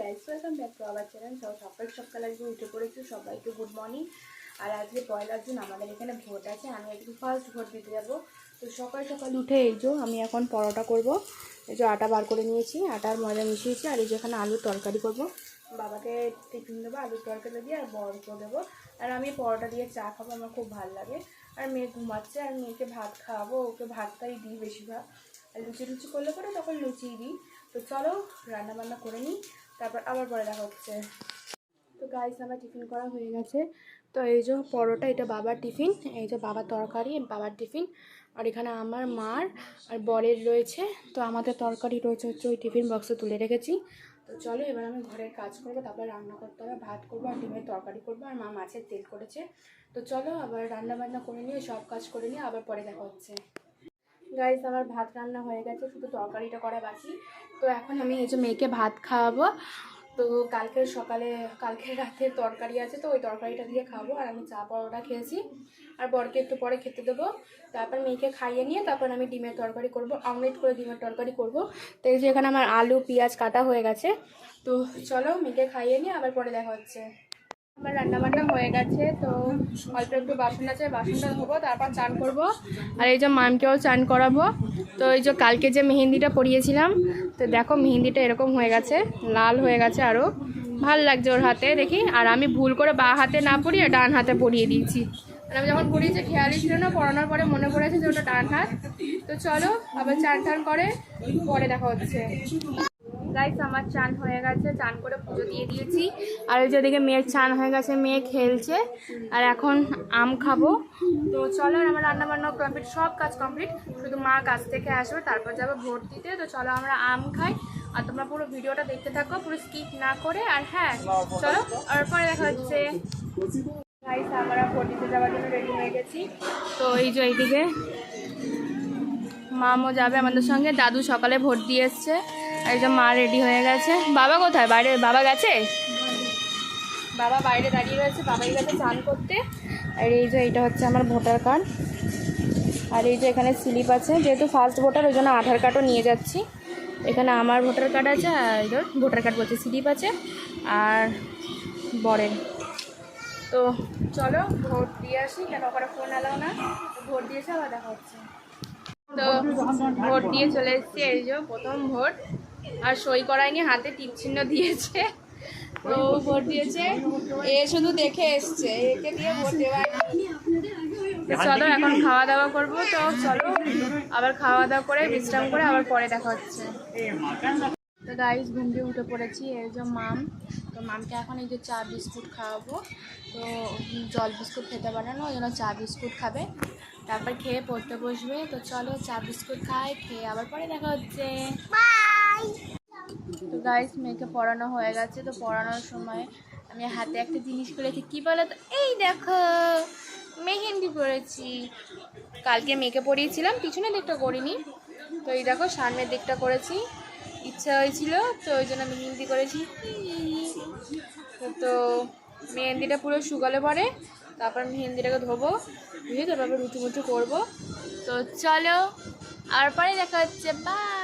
Guys welcome back to our channel, সব সকাল সকাল আজকে উঠে পড়েছি, সবাইকে গুড মর্নিং আর আজকে পয়লা জুন, আমাদের এখানে ভোট আছে, আমি আজকে ফার্স্ট ভোট দিতে যাব। তো সকাল সকাল উঠে এই যে, আমি এখন পরোটা করব। এই যে আটা বার করে নিয়েছি, আটার ময়দা মিশিয়েছি, আর এই যে এখানে আলুর তরকারি করব। বাবাকে টিফিন দেবো, আলুর তরকারি দিয়ে আর বরকে দেবো। আর আমি পরোটা দিয়ে চা খাব, আমার খুব ভালো লাগে। আর মেয়ে ঘুমাচ্ছে, আর মেয়েকে ভাত খাওয়াবো, ওকে ভাতটাই দিই বেশিরভাগ। আর লুচি লুচি করলে পরে তখন লুচিই দিই। তো চলো, রান্নাবান্না করে নিই। তারপর আবার পরে দেখা হচ্ছে। তো গাইস আমার টিফিন করা হয়ে গেছে। তো এই যে পরোটা, এটা বাবার টিফিন এই যে বাবার তরকারি, বাবার টিফিন আর এখানে আমার মার আর বরের রয়েছে। তো আমাদের তরকারি রয়েছে হচ্ছে ওই টিফিন বক্সে তুলে রেখেছি। তো চলো, এবার আমি ঘরের কাজ করব, তারপর রান্না করতে হবে, ভাত করব, আর ডিমের তরকারি করব, আর মা মাছের তেল করেছে। তো চলো, আবার রান্না বান্না করে নিয়ে, সব কাজ করে নিয়ে আবার পরে দেখা হচ্ছে। গাইস আমার ভাত রান্না হয়ে গেছে, শুধু তরকারিটা করা বাকি। তো এখন আমি এই যে মেয়েকে ভাত খাওয়াবো। তো কালকের সকালে, কালকের রাতে তরকারি আছে, তো ওই তরকারিটা দিয়ে খাব। আর আমি চা পরোটা খেয়েছি। আর বরকে একটু পরে খেতে দেবো। তারপর মেয়েকে খাইয়ে নিয়ে তারপর আমি ডিমের তরকারি করব অমলেট করে ডিমের তরকারি করব। তো এই যে এখানে আমার আলু, পেঁয়াজ কাটা হয়ে গেছে। তো চলো, মেয়েকে খাইয়ে নিয়ে আবার পরে দেখা হচ্ছে। আমার রান্না বান্না হয়ে গেছে, তো অল্প একটু বাসন আছে, বাসনটা ধোবো, তারপর চান করব। আর এই যে মামকেও চান করাবো। তো এই যে কালকে যে মেহেন্দিটা পরিয়েছিলাম, তো দেখো মেহেন্দিটা এরকম হয়ে গেছে, লাল হয়ে গেছে আরও ভালো লাগছে ওর হাতে, দেখি। আর আমি ভুল করে বা হাতে না পরিয়ে ডান হাতে পরিয়ে দিয়েছি। আর আমি যখন পরিয়েছি খেয়ালই ছিল না পড়ানোর পরে মনে পড়েছে যে ওটা ডান হাত। তো চলো, আবার চান টান করে, পরে দেখা হচ্ছে। গাইস আমার চান হয়ে গেছে, চান করে পুজো দিয়ে দিয়েছি। আর ওই যেদিকে মেয়ের চান হয়ে গেছে, মেয়ে খেলছে। আর এখন আম খাব। তো চলো আর আমার রান্না বান্না কমপ্লিট সব কাজ কমপ্লিট শুধু মা কাছ থেকে আসবে, তারপর যাব ভোট দিতে। তো চলো আমরা আম খাই। আর তোমরা পুরো ভিডিওটা দেখতে থাকো, পুরো স্কিপ না করে। আর হ্যাঁ চলো, আর পরে দেখা হচ্ছে। গাইস আমরা ভোট দিতে যাওয়ার জন্য রেডি হয়ে গেছি। তো এই যে এইদিকে মামও যাবে আমাদের সঙ্গে। দাদু সকালে ভোট দিয়ে এসছে। যে মা রেডি হয়ে গেছে। বাবা কোথায়? বাইরে বাবা গেছে? বাবা বাইরে দাঁড়িয়ে রয়েছে, বাবাই গেছে চান করতে। আর এই যে এইটা হচ্ছে আমার ভোটার কার্ড। আর এই যে এখানে স্লিপ আছে, যেহেতু ফার্স্ট ভোটার ওই জন্য আধার কার্ডও নিয়ে যাচ্ছি। এখানে আমার ভোটার কার্ড আছে, আর ভোটার কার্ড বলছে, স্লিপ আছে। আর বরের। তো চলো, ভোট দিয়ে আসি, কেন ওখানে ফোন এলাও না? ভোট দিয়েছে আবার দেখা হচ্ছে। তো ভোট দিয়ে চলে এসেছি, এই যে প্রথম ভোট। আর সই করায়নি হাতে টিপ চিহ্ন দিয়েছে। তো ভোট দিয়েছে। এ শুধু দেখে এসছে একে দিয়ে ভোট দেওয়া চলো এখন খাওয়া দাওয়া করব তো চলো আবার খাওয়া দাওয়া করে বিশ্রাম করে আবার পরে দেখা হচ্ছে। তো গাইস ঘুম দিয়ে উঠে পড়েছি এই যে মাম। তো মামকে এখন এই যে চা বিস্কুট খাওয়াবো। তো জল বিস্কুট খেতে পারে না ওই জন্য চা বিস্কুট খাবে। তারপর খেয়ে পড়তে বসবে। তো চলো চা বিস্কুট খাই খেয়ে আবার পরে দেখা হচ্ছে। তো গাইস মেয়েকে পড়ানো হয়ে গেছে, তো পড়ানোর সময় আমি হাতে একটা জিনিস করেছি কী বলো তো? এই দেখো, মেহেন্দি পরেছি। কালকে মেয়েকে পরিয়েছিলাম পিছনের দিকটা করিনি। তো এই দেখো, সামনের দিকটা করেছি। ইচ্ছা হয়েছিল, তো ওই জন্য মেহেন্দি করেছি। তো মেহেন্দিটা পুরো শুকালে পরে, তারপর মেহেন্দিটাকে ধোবো, ধুয়ে তারপর রুটি মুটি করব। তো চলো, আর পরে দেখা হচ্ছে বাই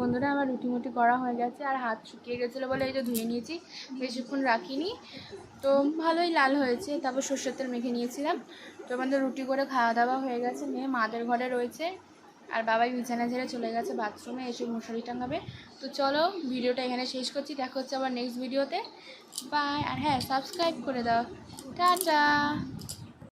বন্ধুরা, আমার রুটি মুটি করা হয়ে গেছে আর হাত শুকিয়ে গেছিল বলে এই যে ধুয়ে নিয়েছি, বেশিক্ষণ রাখিনি। তো ভালোই লাল হয়েছে, তারপর সর্ষের তেল মেখে নিয়েছিলাম। তো আমাদের রুটি করে খাওয়া দাওয়া হয়ে গেছে, মেয়ে মাদের ঘরে রয়েছে। আর বাবাই বিছানা ছেড়ে চলে গেছে বাথরুমে, এসে মশারি টাঙাবে। তো চলো ভিডিওটা এখানে শেষ করছি, দেখা হচ্ছে আবার নেক্সট ভিডিওতে বাই আর হ্যাঁ সাবস্ক্রাইব করে দাও। টাটা!